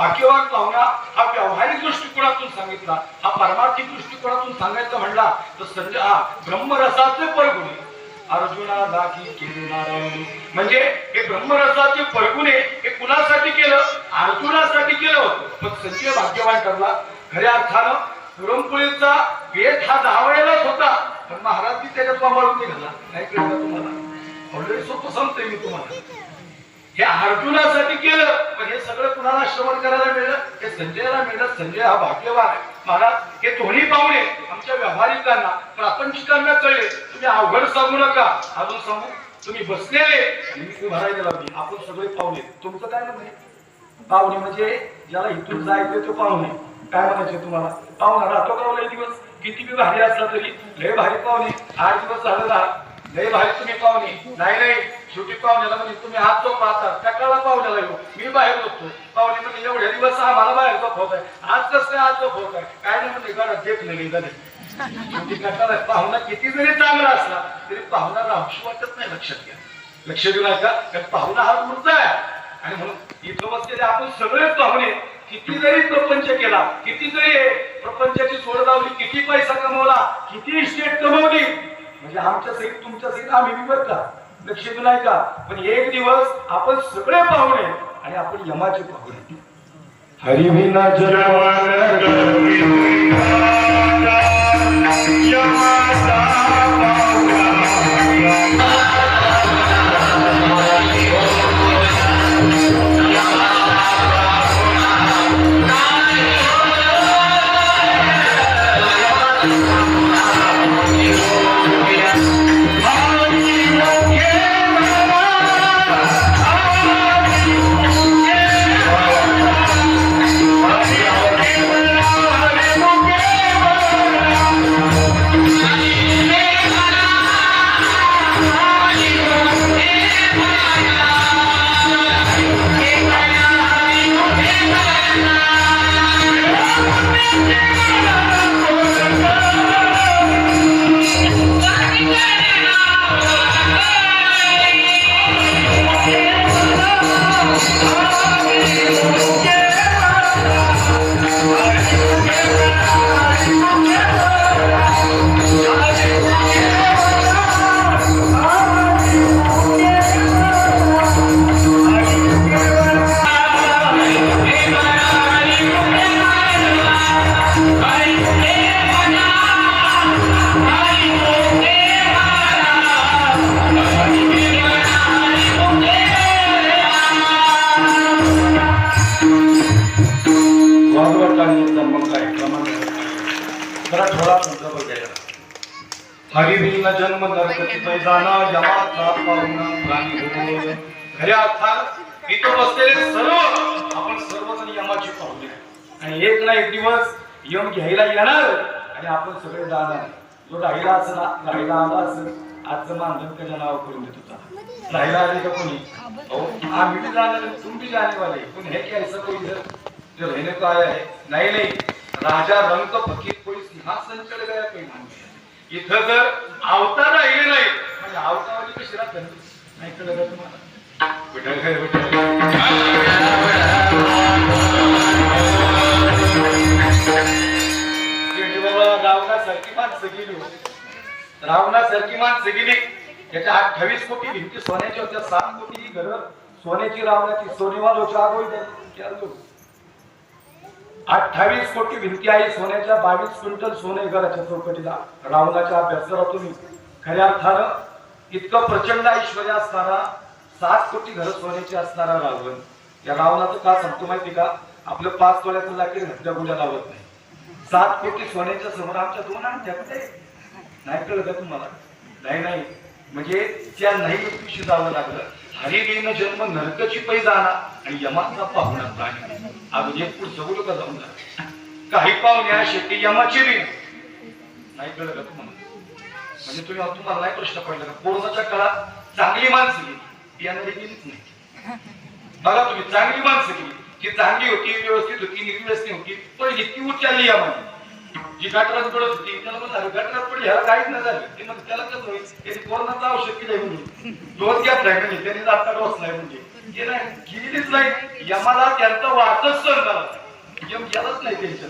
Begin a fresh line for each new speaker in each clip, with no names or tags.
भाग्यवान लावणं हा व्यावहारिक दृष्टिकोनातून सांगितला हा परमार्थिक दृष्टिकोनातून सांगायचं म्हणला तर संजय हा ब्रह्मरसाचे परगुणे अर्जुना दाखी केले नारायण. म्हणजे हे ब्रह्मरसाचे परगुणे हे कुणासाठी केलं? अर्जुनासाठी केलं होतं. पण संजय भाग्यवान ठरला. खऱ्या अर्थानं पुरणपोळीचा वेध हा दहावयालाच होता. पण महाराज त्याच्यात वापरून निघाला. नाही कळलं तुम्हाला? ऑलरेडी सोपं सांगतोय मी तुम्हाला. हे अर्जुनासाठी केलं. पण हे सगळं कुणाला श्रवण करायला मिळलं? हे संजयला मिळलं. संजय हा भाग्यवान आहे. महाराज हे दोन्ही पाहुणे आमच्या व्यावहारिकांना प्रापंचिकांना कळले. तुम्ही अवघड सांगू नका. अजून सांगू तुम्ही बसलेले. मी भरायला लावली आपण सगळे पाहुणे. तुमचं काय म्हणणं पाहुणे म्हणजे ज्याला इथून जायचं तो पाहुणे. काय म्हणायचे तुम्हाला? पाहुणा राहतो का हो लय दिवस? किती बी भारी असला तरी लय भारी पाहुणे. आठ दिवस झालं ना लय भारी तुम्ही पाहुणे. नाही नाही. शेवटी पाहुण्याला म्हणजे तुम्ही हात जो पाहता काळात पाहुण्याला येऊ. मी बाहेर होतो पाहुणे म्हणजे एवढ्या दिवस आम्हाला बाहेर झोपवत आहे आज कसं आज झोपवत आहे काय नाही म्हणजे घरात देत नाही कटाला पाहुणा किती जरी चांगला असला तरी पाहुणा राहूशी वाटत नाही लक्षात घ्या. लक्ष देऊ नका कारण पाहुणा हा मूर्त आहे. आणि म्हणून इथं बसलेले आपण सगळेच पाहुणे किती जरी प्रपंच केला किती जरी प्रपंचाची सोड लावली किती पैसा कमवला किती इस्टेट कमवली म्हणजे आमच्या सहित तुमच्या सहित आम्ही बी बरं का? लक्ष देऊ नाही का? पण एक दिवस आपण सगळे पाहुणे आणि आपण यमाचे पाहुणे. हरिविना हरिभिन्न जन्म नरकती पैजाना यमाचा पाहुणा प्राणी हो खऱ्या अर्थात इथं बसलेले सर्व आपण सर्वजण यमाची पाहुणे आणि एक ना एक दिवस यम घ्यायला येणार आणि आपण सगळे जाणार. तो राहिला असं राहिला आला असं आजचं मानधन त्याच्या नाव करून देत. होता राहिला आले का कोणी? अहो, आम्ही भी जाणार तुम्ही भी पण हे काय ऐसा कोई इधर जो रहने को नाही. राजा रंग फकीर कोई सिंहासन चढ गया माणूस. इथं जर अवतार राहिले नाही म्हणजे अवताराची कशी नाही कळलं का तुम्हाला? विठ्ठल काय बाबा रावणासारखी माणसं गेली होती. रावणासारखी माणसं गेली. त्याच्या अठ्ठावीस कोटी भिंती सोन्याच्या होत्या सात कोटी घर सोन्याची रावणाची सोनेवालो चार अठ्ठावीस कोटी भिंती आहे. सोन्याच्या बावीस क्विंटल सोने घराच्या चौकटीला. रावणाच्या अभ्यास तुम्ही. खऱ्या अर्थानं इतकं प्रचंड ऐश्वर्य असणारा सात कोटी घर सोन्याची असणारा रावण. या रावणाचं का सांगतो माहिती का? आपलं पाच तोळ्याचं लाकीर हत्या गुड्या लावत नाही. सात कोटी सोन्याच्या समोर आमच्या दोन आणत्या नाही कळलं का तुम्हाला? नाही नाही. म्हणजे त्या नाही मृत्यूशी जावं लागलं. हरिदेन जन्म नरकची पै जाणा आणि यमाचा पाहुणा प्राणी. अगदी एक म्हणजे पुढचं बोलू का जाऊन? जा. काही पाहुण्या शेती यमाची बी नाही कळलं का तुम्हाला? म्हणजे तुम्ही तुम्हाला नाही प्रश्न पडला का? कोरोनाच्या काळात चांगली माणसं गेली. यामध्ये गेलीच नाही. बघा तुम्ही चांगली माणसं गेली. जी चांगली होती व्यवस्थित होती निर्व्यसनी होती पण इतकी उच्चारली यामध्ये. जी गटरात पडत होती त्याला म्हणलं गटरात पडली ह्याला काहीच नाही झालं. ते म्हणजे त्याला कसं होईल? त्याने कोरोनाचं औषध केलंय म्हणून. डोस घेतलाय म्हणजे त्याने आता डोस नाही म्हणजे? हे नाही गेलीच नाही. यमाला त्यांचा वाचच सण झाला. यम गेलाच नाही त्यांच्या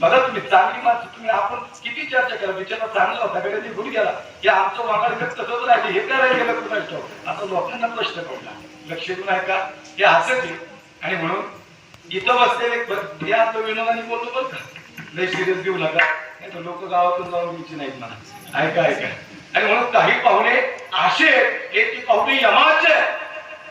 बघा तुम्ही चांगली माणसं तुम्ही. आपण किती चर्चा केला बिचारा चांगला होता कडे निघून गेला की आमचं वागाड तसंच राहिले हे करायला गेलं कुणाच ठाऊक आता लोकांना प्रश्न पडला. लक्ष देऊन आहे का? हे हसत आहे. आणि म्हणून इथं बसलेले ब- या तो विनोदाने बोललो बरं का? लय सिरियस घेऊ नका. नाही तर लोक गावातून जाऊन घ्यायची नाहीत म्हणा. ऐका ऐका. आणि म्हणून काही पाहुणे असे हे ती पाहुणे यमाचे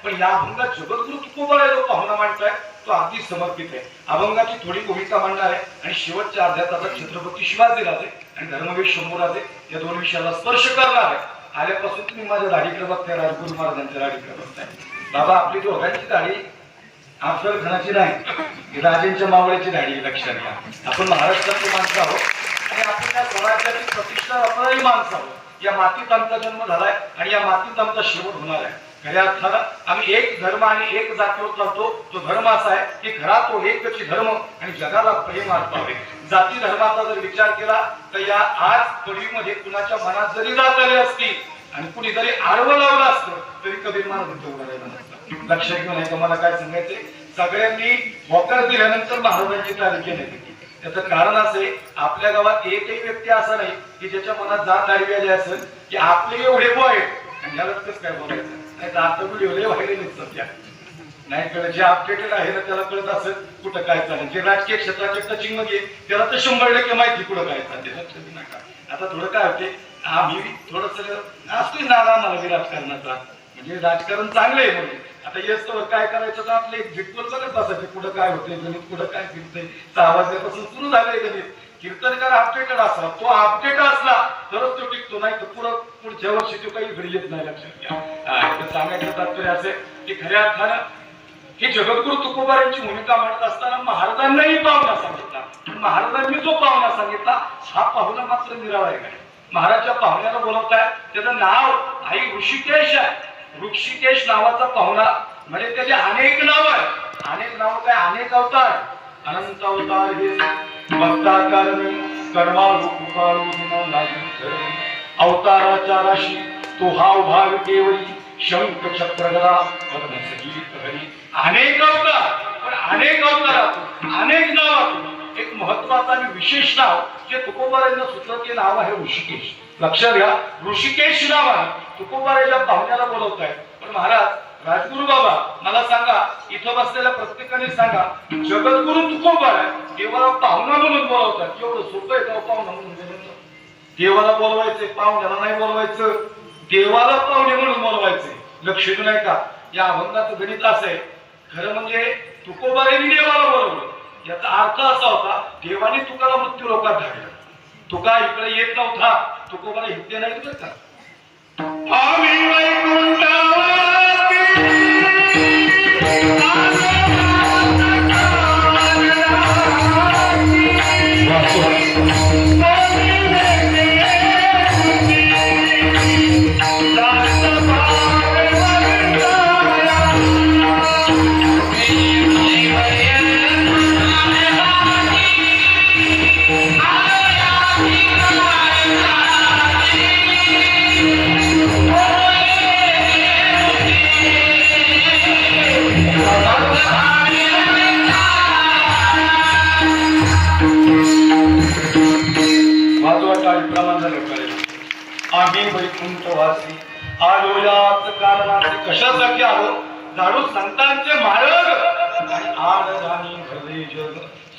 पण या अभंगात जगद्गुरु तुकोबाला जो पाहुणा मांडतोय. तो अगदी समर्पित आहे. अभंगाची थोडी भूमिका मांडणार आहे. आणि शेवटच्या अर्ध्या तासात छत्रपती शिवाजी राजे आणि धर्मवीर शंभू राजे या दोन विषयाला स्पर्श करणार आहे. आल्यापासून तुम्ही माझ्या दाढीकडे बघताय राजगुरु महाराजांच्या दाढीकडे बघताय. बाबा आपली दोघांची दाढी अफजल खानाची नाही ही राजेंच्या मावळ्याची नाही लक्षात घ्या. आपण महाराष्ट्रातली माणसं आहोत आणि आपण या स्वराज्याची प्रतिष्ठा राखणारी माणसं आहोत. या मातीत आमचा जन्म झालाय आणि या मातीत आमचा शेवट होणार आहे. खऱ्या अर्थानं आम्ही एक धर्म आणि एक जातीवर चालतो. तो धर्म असा आहे की घरात तो एकची धर्म आणि जगाला प्रेम अर्पावे जाती धर्माचा जर विचार केला तर या आज पडवीमध्ये कुणाच्या मनात जरी जात आले असतील आणि कुणी जरी आडवं लावलं असतं तरी कधी मला उभं लक्षात घेऊन आहे मला काय सांगायचंय? सगळ्यांनी होकार दिल्यानंतर महाराजांची तारीख नाही. त्याचं कारण असे आपल्या गावात एकही व्यक्ती असा नाही की ज्याच्या मनात जात आडवी आली असेल की आपले एवढे बॉय आणि याला कसं काय बोलायचं? नाही तर आता व्हिडिओ लय व्हायला आहेत सध्या. नाही कळत जे अपडेटेड आहे ना त्याला कळत असेल कुठं काय चालेल जे राजकीय क्षेत्राच्या टचिंगमध्ये त्याला तर शंभर टक्के माहिती कुठं काय चालते लक्षात नका. आता थोडं काय होते आम्ही थोडस असतोय नाना मला राजकारणाचा. म्हणजे राजकारण चांगलं आहे म्हणून. आता येस काय करायचं तर आपले झिटकोल बघत बसायचे कुठं काय होतंय गणित कुठं काय फिरतंय. सहा वाजल्यापासून सुरू झालंय गणित. कीर्तनकार अपडेटेड असला तो अपडेट असला तरच तो टिकतो. नाही तर पुढं पुढच्या वर्षी तो काही घडी येत नाही लक्षात घ्या. सांगायचं तात्पर्य असे की खऱ्या अर्थानं हे जगद्गुरु तुकोबारांची भूमिका म्हणत असताना महाराजांनाही पाहुणा सांगितला. महाराजांनी जो पाहुणा सांगितला हा पाहुणा मात्र निराळा आहे. महाराजच्या पाहुण्याला बोलवताय त्याचं नाव आई ऋषिकेश आहे. ऋषिकेश नावाचा पाहुणा. म्हणजे त्याचे अनेक नाव आहे अनेक नाव काय? अनेक अवतार. अनंत अवतार हे भक्ताकार कर्मा अवताराच्या राशी तो हा भाग केवळी. शंख चक्रगदा हरी. अनेक अवतार. पण अनेक अवतारात अनेक नावात एक महत्वाचं आणि विशेष नाव जे तुकोबारांना सुचलं ते नाव आहे ऋषिकेश. लक्षात घ्या ऋषिकेश नाव आहे. तुकोबाराच्या पाहुण्याला बोलवत आहे पण महाराज राजगुरु बाबा मला सांगा इथं बसलेल्या प्रत्येकाने सांगा जगद्गुरु तुकोबार आहे. देवाला पाहुणा म्हणून बोलवतात. एवढं सोपं आहे का हो पाहुणा म्हणून म्हणजे देवाला बोलवायचे पाहुण्याला नाही बोलवायचं. देवाला पाहुणे म्हणून बोलवायचे. लक्ष देऊ नाही का या अभंगाचं गणित असं आहे. खरं म्हणजे तुकोबारेने देवाला बोलवलं. याचा अर्थ असा होता देवाने तुकाला मृत्यू लोकात धाडलं तुका इकडे येत नव्हता. तुकोबाला हिते नाही बरं का? आम्ही वैकुंठावरती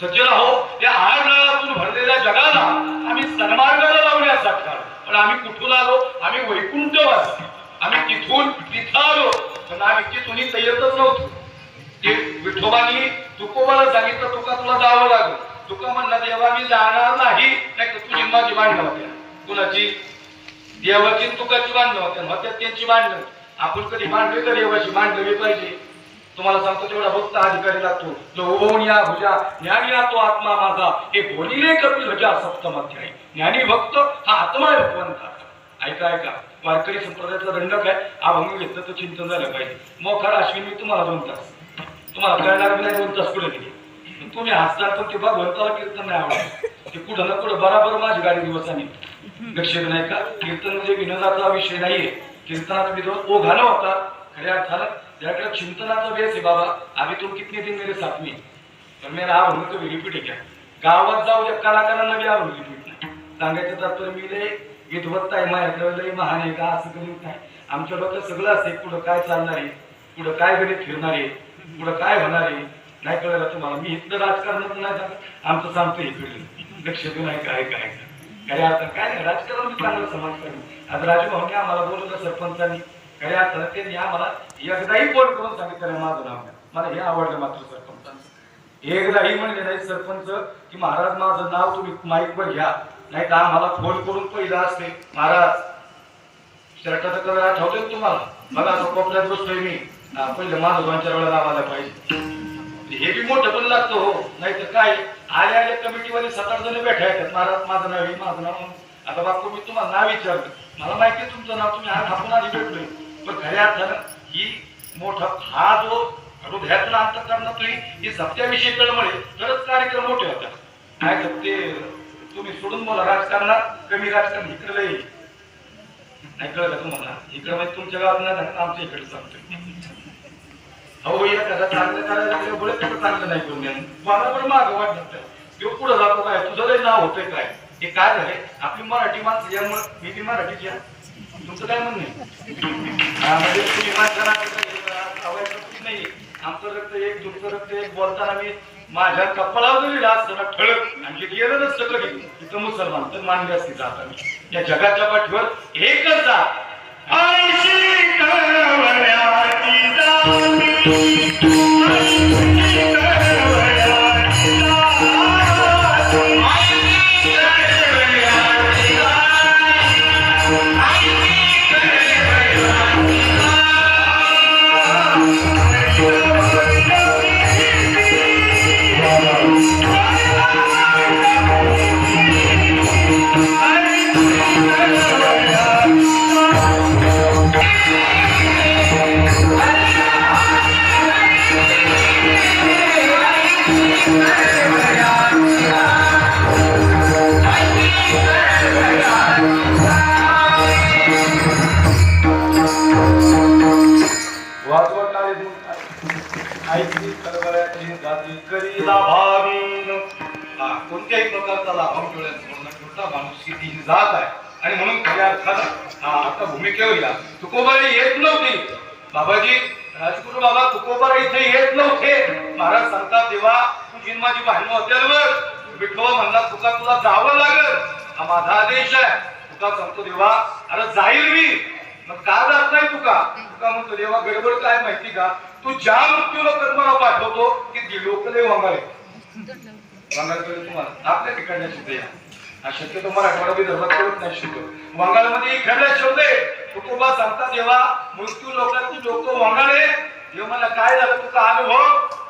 सज्जन हो या आड भरलेल्या जगाला आम्ही सन्मार्गाला लावण्यास सरकार पण आम्ही कुठून आलो? आम्ही वैकुंठवासी आम्ही तिथून तिथं आलो. पण आम्ही तिथून इथं येतच नव्हतो. ते विठोबानी तुकोबाला सांगितलं तुका तुला जावं लागलं. तुका म्हणला देवा मी जाणार नाही. नाही तर तुझी माझी भांडणं होत्या. कुणाची? देवाची तुकाची भांडणं होत्या. होत्या त्यांची भांडणं. आपण कधी भांडले तर देवाची? मांडली पाहिजे. तुम्हाला सांगतो तेवढा भक्त अधिकारी लागतो. जो ओम या भुजा ज्ञानी या तो आत्मा माझा. हे बोलिले कपिल भजा सप्तमाध्याय ज्ञानी भक्त हा आत्मा भगवंता. ऐका ऐका. वारकरी संप्रदायाचा दंडक आहे. अभंग घेतलं तर चिंतन झालं पाहिजे. मोखार अश्विन मी तुम्हाला दोन तास. तुम्हाला कळणार मी नाही दोन तास पुढे दिले तुम्ही हसणार पण ते भगवंताला कीर्तन नाही आवडत. ते कुठं ना कुठं बराबर माझी गाडी दिवसांनी. लक्षात नाही का? कीर्तन म्हणजे विनोदाचा विषय नाहीये. कीर्तनात विनोद ओघाला होता. खऱ्या अर्थानं त्याकडे चिंतनाचा बेस आहे बाबा. अभी तुम कितने दिन मेरे साथ में? तर मी राह म्हणून तुम्ही रिपीट आहे. गावात जाऊ या कलाकारांना बी आवड रिपीट सांगायचं तात्पर्य मी लय विधवत्ता आहे माझ्याकडे लय महान आहे का असं कधी नाही. आमच्या डोक्यात सगळं असते पुढं काय चालणार आहे? पुढं काय गणित फिरणार आहे? पुढं काय होणार आहे? नाही कळलं तुम्हाला मी इथलं राजकारणात नाही सांगत. आमचं सांगतो इकडे लक्ष देऊ नाही काय काय काय. आता काय राजकारण चांगलं समाजकारण आज राजू आम्हाला बोलवलं सरपंचांनी. खऱ्या अर्थानं या आम्हाला एकदाही फोन करून सांगितलं माझं नाव. मला हे आवडलं मात्र सरपंच. एकदाही म्हणले नाही सरपंच की महाराज माझं नाव तुम्ही माईकवर घ्या. नाही तर आम्हाला फोन करून पहिला असते. महाराज शर्टाचा कलर आठवतो तुम्हाला? मला आता कोपऱ्यात बसतोय मी. पहिलं माझं दोन चार वेळा नाव पाहिजे. हे बी मोठं पण लागतं हो. नाही तर काय? आले आले कमिटीवाले सात आठ जण बैठा येतात. महाराज माझं नाव आहे माझं नाव. आता बापू मी तुम्हाला नाव विचारलं. मला माहिती तुमचं नाव. तुम्ही आज आपण आधी भेटलोय. पण खऱ्या अर्थानं ही मोठा हा जो हृदयातून अंतकरण तुम्ही ही सत्याविषयी कळमळे तरच कार्यक्रम मोठे होतात. काय तर ते तुम्ही सोडून बोला राजकारणात कमी राजकारण इकडे लय नाही कळलं तुम्हाला? इकडं म्हणजे तुमच्या गावात नाही आमच्या इकडे सांगतोय. अहो एखादा चांगलं करायला बोलत चांगलं नाही करून मला पण मागं वाटत तो पुढे जातो काय? तुझं लय नाव होतंय काय? हे काय झालंय? आपली मराठी माणसं यामुळे मी ती मराठीची आहे. तुमचं काय म्हणणं म्हणजे तुम्ही माझ्या आवडायचं नाही आमचं रक्त एक तुमचं रक्त एक. बोलताना मी माझ्या कपाळावर जरी राज सगळं ठळक आणि गेलं नसतं कधी तिथं मुसलमान तर मानले असते जाता या जगाच्या पाठीवर एकच जात. ऐशी हा तुकोबाला येत नव्हती बाबाजी राजगुरु बाबा तुकोबा इथे येत नव्हते महाराज सांगतात देवा तुझी माझी भांडणं होत्यावर विठोबा म्हणला तुका तुला जावं लागल हा माझा आदेश आहे तुका सांगतो देवा अरे जाईल मी मग का जात नाही तुका तुका म्हणतो देवा गडबड काय माहिती का तू ज्या मृत्यूला कर्माला पाठवतो की ती लोक लय वांगाळे वांगाळकडे तुम्हाला आपल्या तिकडल्या शब्द या हा शक्यतो मराठवाडा विदर्भात करत नाही शिकतो वांगाळमध्ये खरला शब्द आहे तुकोबा सांगता देवा मृत्यू लोकांची लोक वांगाळे देव मला काय झालं तुझा अनुभव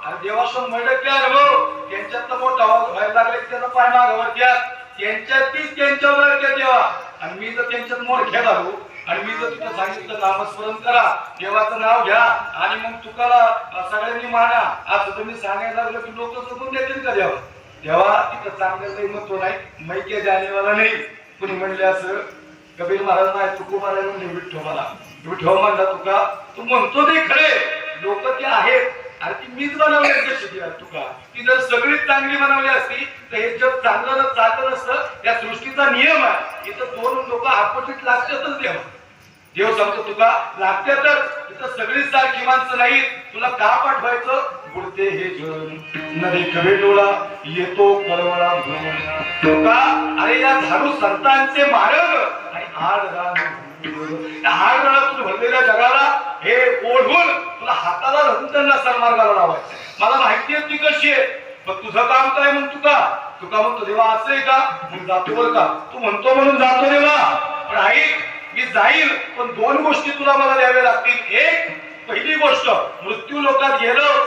आणि देवा मडकले अनुभव हो. त्यांच्यात मोठा आवाज व्हायला लागला की त्याचा पाय मागावर घ्या त्यांच्यातीच त्यांच्यावर त्या देवा. आणि मी तर त्यांच्यात मोडख्या झालो हो. आणि मी जर तिथं सांगितलं नामस्मरण करा. देवाचं नाव घ्या. आणि मग तुकाला सगळ्यांनी माना. आज तुम्ही सांगायला लागलं की लोक जगून देतील का देवा? देवा तिथं चांगलं काही महत्त्व नाही. मैके जाणेवाला नाही. कुणी म्हणले असं? कबीर महाराज नाही तुको महाराज म्हणले ठेव मला. ठेव म्हणला तुका तू म्हणतो ते खरे. लोक ते आहेत. अरे ती मीच बनवली कशी तुका. ती जर सगळीच चांगली बनवली असती तर हे जग चांगलं न नसतं या सृष्टीचा नियम आहे. इथं दोन लोक ऑपोजिट लागतातच देवा. देव सांगतो तुका लागतातच इथं सगळीच सारखी माणसं नाही तुला का पाठवायचं? बुडते हे जन. नदी कवे डोळा येतो कळवळा तुका अरे या झाडू संतांचे मारग आणि भरलेल्या जगाला हे ओढून तुला हाताला धरून त्यांना सन्मार्गाला लावायचं मला माहिती आहे ती कशी आहे. मग तुझं काम काय म्हण तुका तुका म्हणतो देवा असं आहे का? मी जातो बरं का. तू म्हणतो म्हणून जातो देवा पण आई मी जाईल पण दोन गोष्टी तुला मला द्याव्या लागतील. एक पहिली गोष्ट मृत्यू लोकात गेलं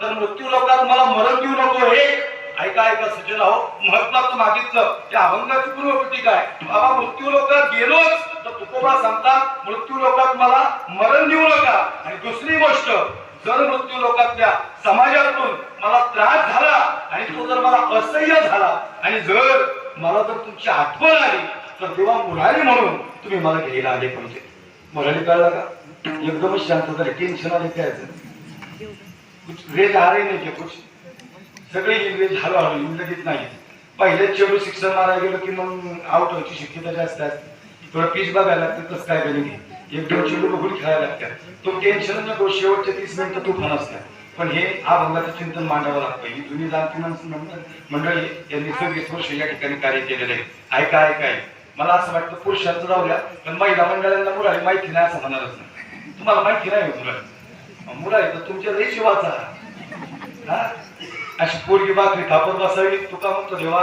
तर मृत्यू लोकात मला मरण देऊ नको. एक ऐका ऐका सज्जन राहो महत्वाचं मागितलं. त्या अभंगाची पूर्वपट्टी काय? बाबा मृत्यू लोकात गेलोच तर तुकोबा सांगतात मृत्यू लोकात मला मरण देऊ नका. आणि दुसरी गोष्ट जर मृत्यू लोकातल्या समाजातून मला त्रास झाला आणि तो जर मला असह्य झाला आणि जर मला जर तुमची आठवण आली तर तेव्हा मुरारी म्हणून तुम्ही मला घ्यायला आले पाहिजे. मुरारी कळला का? एकदमच शांत झाले टेन्शन आले काय कुछ रेज आ रही नाही कुछ? सगळे इंग्रज हळूहळू इंग्रजीत नाही. पहिले चेडू शिक्षण मारायला गेलं की मग आउट व्हायची शक्यता जास्त असते थोडं पीच बघायला लागते तसं काय गणित एक दोन चेडू बघून खेळायला लागतात. तो टेन्शन नको शेवटचे तीस मिनिटं तुफान असतात. पण हे अभंगाचं चिंतन मांडावं लागतं. ही जुनी जाणती माणसं मंडळी यांनी सव्वीस वर्ष या ठिकाणी कार्य केलेलं आहे. ऐका ऐका मला असं वाटतं पुरुषांचं जाऊ द्या पण महिला मंडळांना मुलाही माहिती नाही असं म्हणालच नाही तुम्हाला माहिती नाही हो मुला मुला तर तुमच्या रेशी वाचा हा? अशी पोरगी बाकरी थापत बसावी. तुका म्हणतो देवा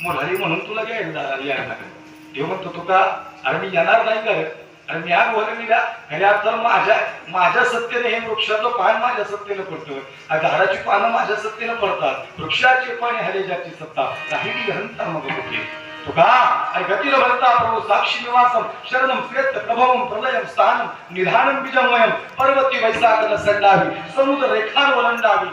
मुलारी म्हणून तुला घ्यायला यायला देव म्हणतो तुका अरे मी येणार नाही करत अरे मी या गोरमीला ह्या तर माझ्या माझ्या सत्तेने हे वृक्षाचं पान माझ्या सत्तेनं पडतं. आ झाडाची पानं माझ्या सत्तेनं पडतात. वृक्षाचे पाणी हरेजाची सत्ता काही घंटा मग होते. तुका अरे गतीर भरता प्रभू साक्षी निवासम शरणम प्रेत प्रभवम प्रलयम स्थानम निधानम बीजमयम पर्वती वैसाकन संडावी समुद्र रेखान वलंडावी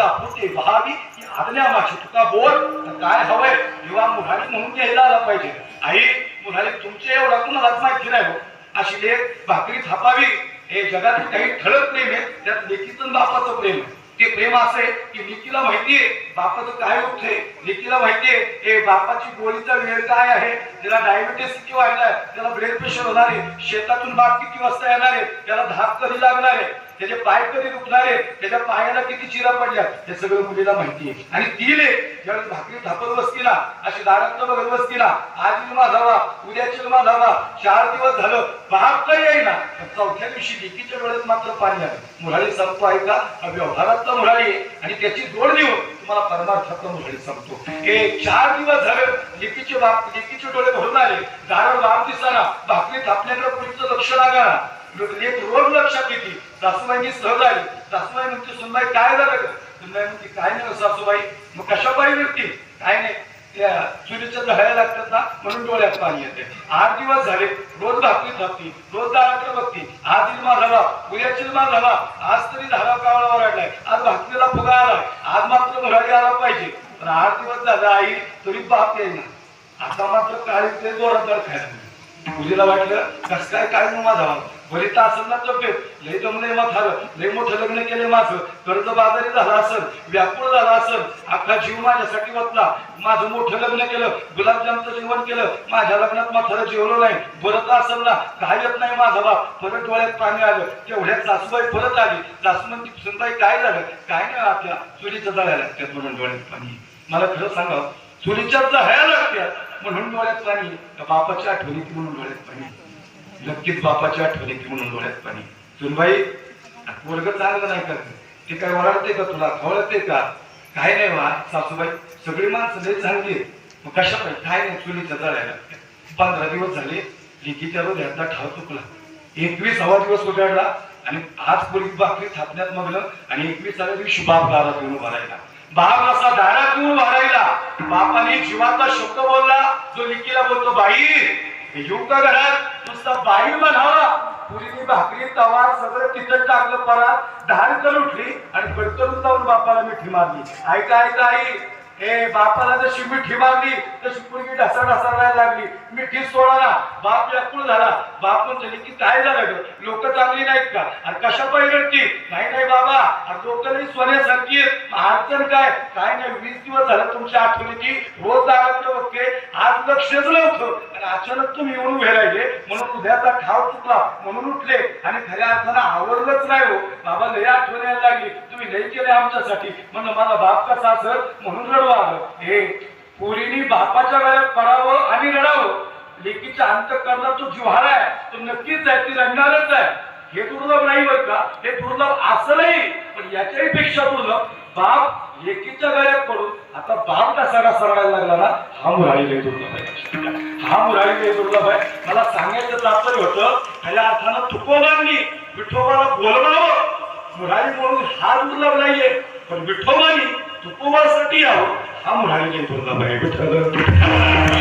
पृथ्वी होते. व्हावी की आदल्या माझी तुका बोल. तर काय हवंय? किंवा मुलाली म्हणून घ्यायला आला पाहिजे. आई मुलाली तुमचे एवढा कुणालाच माहिती नाही हो. अशी लेख भाकरी थापावी. हे जगातील काही ठळक प्रेम आहे. त्यात लेखीचं बापाचं प्रेम आहे. ते प्रेम असं आहे की निकीला माहितीये. बापाचं काय होतंय निकीला माहितीये. हे बापाची गोळीचा वेळ काय आहे? त्याला डायबिटीस किती वाढलाय? त्याला ब्लड प्रेशर होणार आहे. शेतातून बाप किती वाजता येणार आहे? त्याला धाप कधी लागणार आहे? त्याचे पाय कधी दुखणार आहे त्याच्या पायाला किती चिरा पडल्या? हे सगळं मुलीला माहिती आहे आणि तिले ज्यावेळेस भाकरी थापत बसतील अशी दारात बघत बसतील आज माझा उद्याची इल्मा धावा चार दिवस झालं भाग काही आहे ना चौथ्या दिवशी लेकीच्या वेळेत मात्र पाणी आलं. मुराळी संपतो ऐका हा व्यवहारातला मुराळी आहे. आणि त्याची जोड देऊन तुम्हाला परमार्थातला मुराळी संपतो. हे चार दिवस झालं लेकीचे बाप लेकीचे डोळे भरून आले. दारण लांब दिसताना भाकरी थापण्याकडे पुढचं लक्ष लागाना एक रोज लक्षात येते सासूबाईंनी सहज आली. सासूबाई म्हणते सुनबाई काय झालं सुनबाई म्हणते काय नाही हो सासूबाई मग कशा पायी काय नाही त्या चुलीच्या लागतात ना म्हणून डोळ्यात पाणी येते. आठ दिवस झाले रोज भाकरी थापती रोज दाराकडे बघती. आज इलमा झाला उद्या चिलमा झाला. आज तरी धारा कावळा ओरडलाय. आज भाकरीला फुगा आलाय. आज मात्र मुरारी आला पाहिजे. पण आठ दिवस झाला आई तरी बाप येईना. आता मात्र काळी ते जोरदार खायला लागली. मुलीला वाटलं कस काय काय नुमा माझा बरी तर असेल ना तब्येत लय जमलंय मग झालं. लय मोठं लग्न केलंय माझं. कर्ज बाजारी झाला असेल व्याकुळ झाला असेल अख्खा जीव माझ्यासाठी वाचला माझं मोठं लग्न केलं गुलाबजामचं जेवण केलं माझ्या लग्नात म्हातारं जेवलो नाही. बरं तर असेल ना काय येत नाही माझा बाप. परत डोळ्यात पाणी आलं. तेवढ्यात सासूबाई परत आली. सासू म्हणते सुनबाई काय झालं? काय नाही आपल्या चुलीच्या जळ्या लागतात म्हणून डोळ्यात पाणी. मला खरं सांगा चुलीच्या जळ्या लागतात म्हणून डोळ्यात पाणी. बापाच्या आठवणीत म्हणून डोळ्यात पाणी? नक्कीच बापाची आठवणी ती म्हणून डोळ्यात पाणी सुनबाई वर्ग चांगलं नाही करत ते काय ओरडते का तुला? खवळते का? काय नाही वा सासूबाई सगळी माणसं लय चांगली मग कशा पाहिजे काय नाही चुलीच्या जळायला. पंधरा दिवस झाले लिखीच्या रोज ठाव चुकला. एकवीस हवा दिवस उजाडला आणि आज पूर्वी बाकरी थापण्यात मग्न आणि एकवीसाव्या दिवशी बाप दारात येऊन भरायला बाप असा दारात येऊन भरायला बापाने जीवाचा शब्द बोलला जो लिखीला बोलतो बाई हे का घरात? नुसता बाई म्हणावा पुरीने भाकरी तवा सगळं तिथं टाकलं परा धार कर उठली आणि कडकडून जाऊन बापाला मिठी मारली. ऐका ऐका आई. हे बापाला जशी मिठी मागली तशी पुरगी ढसा ढसा राहायला लागली. मिठी सोडा बाप व्याकुळ झाला. बाप म्हणतो की काय झालं ग? लोक चांगली नाहीत का? अरे कशा पाहिजे नाही नाही बाबा. अरे लोक नाही सोन्यासारखी अडचण काय? काय नाही वीस दिवस झालं तुमच्या आठवणीची. रोज दाराकडे बघते आज लक्षच नव्हतं. आणि अचानक तुम्ही येऊन उभे राहिले. म्हणून उद्याचा ठाव चुकला. म्हणून उठले. आणि खऱ्या अर्थानं आवडलंच नाही हो. बाबा लय आठवण यायला लागली. तुम्ही लय केले आमच्यासाठी. म्हणून मला बाप कसा असं म्हणून रडवा आहोत हे पोरीनी बापाच्या गळ्यात पडावं आणि रडावं. लेकीच्या अंतकरणात तो जिव्हाळा आहे. तो नक्कीच आहे ती रडणारच आहे. हे दुर्लभ नाही बरं का? हे दुर्लभ असं नाही. पण याच्याही पेक्षा दुर्लभ बाप लेकीच्या गळ्यात पडून आता बाप कसा कसा रडायला लागला ना? हा मुरारी दुर्लभ आहे. हा मुरारी दुर्लभ आहे. मला सांगायचं तात्पर्य होतं ह्या अर्थानं तुकोबांनी विठोबाला बोलवावं. मुरारी म्हणून हा दुर्लभ नाहीये पण विठोबानी तुकोबासाठी यावं हा मुरारी तुला बाहेर ठरलं